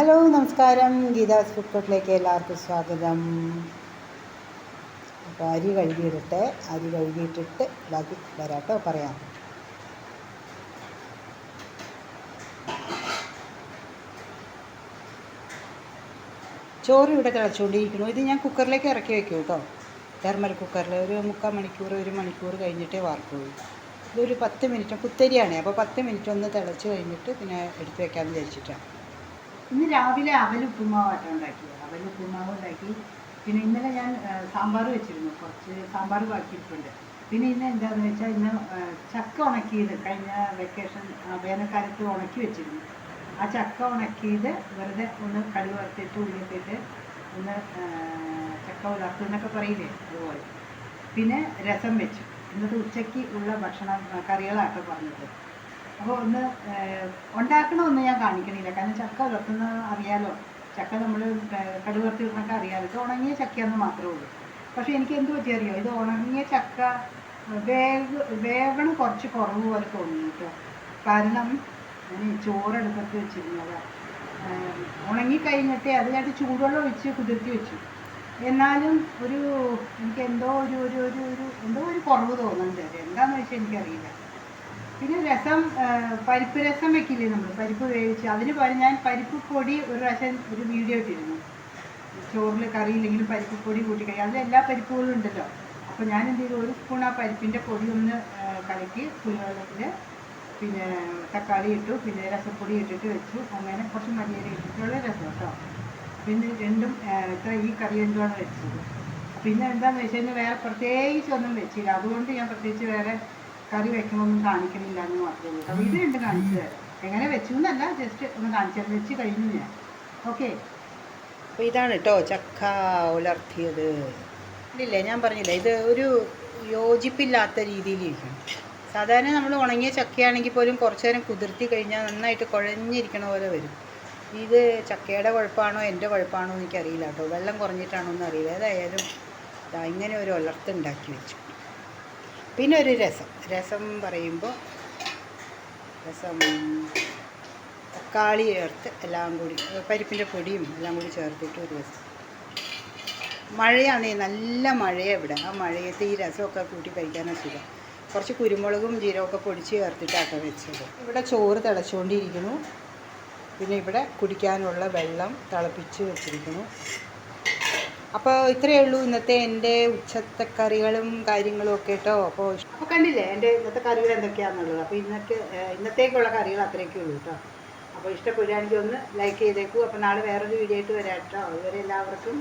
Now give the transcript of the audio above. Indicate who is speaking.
Speaker 1: Hello നമസ്കാരം. Geetha's food എല്ലാവർക്കും സ്വാഗതം. അപ്പോൾ അരി കഴുകിയിടട്ടെ. അരി കഴുകിയിട്ടിട്ട് ബാക്കി വരാട്ടോ പറയാം. ചോറ് ഇവിടെ തിളച്ചുകൊണ്ടിരിക്കുന്നു ഇത് ഞാൻ കുക്കറിലേക്ക് ഇറക്കി വയ്ക്കും കേട്ടോ തെർമൽ കുക്കറിൽ ഒരു മുക്കാൽ മണിക്കൂർ ഒരു മണിക്കൂർ കഴിഞ്ഞിട്ടേ വാർക്കുള്ളൂ. ഇതൊരു പത്ത് മിനിറ്റ് കുത്തരിയാണ് അപ്പോൾ പത്ത് മിനിറ്റ് ഒന്ന് തിളച്ച് കഴിഞ്ഞിട്ട് പിന്നെ എടുത്ത് വയ്ക്കാമെന്ന് വിചാരിച്ചിട്ടാണ് ഇന്ന് രാവിലെ അവൽ ഉപ്പുമാവാട്ടം ഉണ്ടാക്കി അവൽ ഉപ്പുമാവ് ഉണ്ടാക്കി. പിന്നെ ഇന്നലെ ഞാൻ സാമ്പാർ വെച്ചിരുന്നു. കുറച്ച് സാമ്പാർ ബാക്കിയിട്ടുണ്ട്. പിന്നെ ഇന്ന് എന്താണെന്ന് വെച്ചാൽ ഇന്ന് ചക്ക ഉണക്കിയത് കഴിഞ്ഞ വെക്കേഷൻ വേനൽക്കാലത്ത് ഉണക്കി വെച്ചിരുന്നു. ആ ചക്ക ഉണക്കിയത് വെറുതെ ഒന്ന് കടി വറുത്തിട്ട് ഉള്ളിട്ടിട്ട് ഒന്ന് ചക്ക ഉലർത്തും എന്നൊക്കെ പറയില്ലേ അതുപോലെ. പിന്നെ രസം വെച്ചു. ഇന്നത്തെ ഉച്ചയ്ക്ക് ഉള്ള ഭക്ഷണം കറികളാട്ടോ പറഞ്ഞത്. അപ്പോൾ ഒന്ന് ഉണ്ടാക്കണമെന്ന് ഞാൻ കാണിക്കണില്ല. കാരണം ചക്ക ഉലർത്തുന്ന അറിയാലോ. ചക്ക നമ്മൾ കടുവർത്തി ഇടുന്നൊക്കെ അറിയാലോ. ഇത് ഉണങ്ങിയ ചക്കയെന്ന് മാത്രമേ ഉള്ളൂ. പക്ഷേ എനിക്ക് എന്ത് പറ്റിയറിയോ ഇത് ഉണങ്ങിയ ചക്ക വേഗ വേഗണം കുറച്ച് കുറവ് പോലെ തോന്നി കേട്ടോ കാരണം ഞാൻ ചോറെടുപ്പത്ത് വെച്ചിരുന്നത്. ഉണങ്ങിക്കഴിഞ്ഞിട്ട് കഴിഞ്ഞിട്ട് അത് ഞാൻ ചൂടുവെള്ളം ഒഴിച്ച് കുതിർത്തി വെച്ചു. എന്നാലും ഒരു എനിക്ക് എന്തോ ഒരു ഒരു ഒരു ഒരു എന്തോ ഒരു കുറവ് തോന്നുന്നുണ്ട്. എന്താണെന്ന് വെച്ചാൽ എനിക്കറിയില്ല. പിന്നെ രസം പരിപ്പ് രസം വെക്കില്ലേ നമ്മൾ പരിപ്പ് വേവിച്ച്. അതിന് പകരം ഞാൻ പരിപ്പ് പൊടി ഒരു പ്രാവശ്യം ഒരു വീഡിയോ ഇട്ടിരുന്നു. ചോറിൽ കറിയില്ലെങ്കിലും പരിപ്പ് പൊടി കൂട്ടി കഴിയും അതിൽ എല്ലാ പരിപ്പുകളും ഉണ്ടല്ലോ. അപ്പോൾ ഞാൻ എന്ത് ചെയ്തു? ഒരു സ്പൂൺ ആ പരിപ്പിന്റെ പൊടി ഒന്ന് കലക്കി പുളിവെള്ളത്തിൽ പിന്നെ തക്കാളി ഇട്ടു. പിന്നെ രസപ്പൊടി ഇട്ടിട്ട് വെച്ചു. അങ്ങനെ കുറച്ച് മല്ലിയില ഇട്ടിട്ടുള്ള രസം കേട്ടോ. പിന്നെ രണ്ടും ഇത്ര ഈ കറി എന്തുമാണ് വെച്ചത്? പിന്നെ എന്താണെന്ന് വെച്ച് വേറെ പ്രത്യേകിച്ച് ഒന്നും വെച്ചില്ല. അതുകൊണ്ട് ഞാൻ പ്രത്യേകിച്ച് വേറെ കറി വെക്കണമൊന്നും കാണിക്കണില്ല എന്ന് മാത്രമേ ഉള്ളൂ. അപ്പോൾ ഇത് രണ്ട് കാണിച്ചു തരാം. എങ്ങനെ വെച്ചു എന്നല്ല ജസ്റ്റ് ഒന്ന് കാണിച്ചു തരാം. വെച്ച് കഴിഞ്ഞു ഞാൻ. ഓക്കെ അപ്പോൾ ഇതാണ് കേട്ടോ ചക്ക ഉലർത്തിയത്. ഇല്ലേ ഞാൻ പറഞ്ഞില്ല ഇത് ഒരു യോജിപ്പില്ലാത്ത രീതിയിലിരിക്കണം സാധാരണ നമ്മൾ ഉണങ്ങിയ ചക്കയാണെങ്കിൽ പോലും കുറച്ച് നേരം കുതിർത്തി കഴിഞ്ഞാൽ നന്നായിട്ട് കുഴഞ്ഞിരിക്കണ പോലെ വരും. ഇത് ചക്കയുടെ കുഴപ്പമാണോ എന്റെ കുഴപ്പമാണോ എനിക്കറിയില്ല കേട്ടോ വെള്ളം കുറഞ്ഞിട്ടാണോ എന്ന് അറിയില്ല. ഏതായാലും ഇങ്ങനെ ഒരു ഉലർത്ത് ഉണ്ടാക്കി വെച്ചു. പിന്നെ ഒരു രസം. രസം പറയുമ്പോൾ രസം തക്കാളി ചേർത്ത് എല്ലാം കൂടി പരിപ്പിന്റെ പൊടിയും എല്ലാം കൂടി ചേർത്തിട്ട് ഒരു രസം. മഴയാണേ നല്ല മഴയാണ് ഇവിടെ. ആ മഴയത്ത് ഈ രസമൊക്കെ കൂട്ടി കഴിക്കാനാണ് സുഖം. കുറച്ച് കുരുമുളകും ജീരകമൊക്കെ പൊടിച്ച് ചേർത്തിട്ടൊക്കെ വെച്ചത്. ഇവിടെ ചോറ് തിളച്ചുകൊണ്ടിരിക്കുന്നു പിന്നെ ഇവിടെ കുടിക്കാനുള്ള വെള്ളം തിളപ്പിച്ച് വെച്ചിരിക്കുന്നു. അപ്പോൾ ഇത്രയേ ഉള്ളൂ ഇന്നത്തെ എന്റെ ഉച്ചത്തെ കറികളും കാര്യങ്ങളും ഒക്കെ കേട്ടോ. അപ്പോൾ അപ്പോൾ കണ്ടില്ലേ എന്റെ ഇന്നത്തെ കറികൾ എന്തൊക്കെയാണെന്നുള്ളത് അപ്പോൾ ഇന്നത്തെ ഇന്നത്തേക്കുള്ള കറികൾ അത്രയൊക്കെ ഉള്ളൂ കേട്ടോ. അപ്പോൾ ഇഷ്ടപ്പെടുകയാണെങ്കിൽ ഒന്ന് ലൈക്ക് ചെയ്തേക്കൂ. അപ്പോൾ നാളെ വേറൊരു വീഡിയോ ആയിട്ട് വരാം കേട്ടോ. ഇവരെ എല്ലാവർക്കും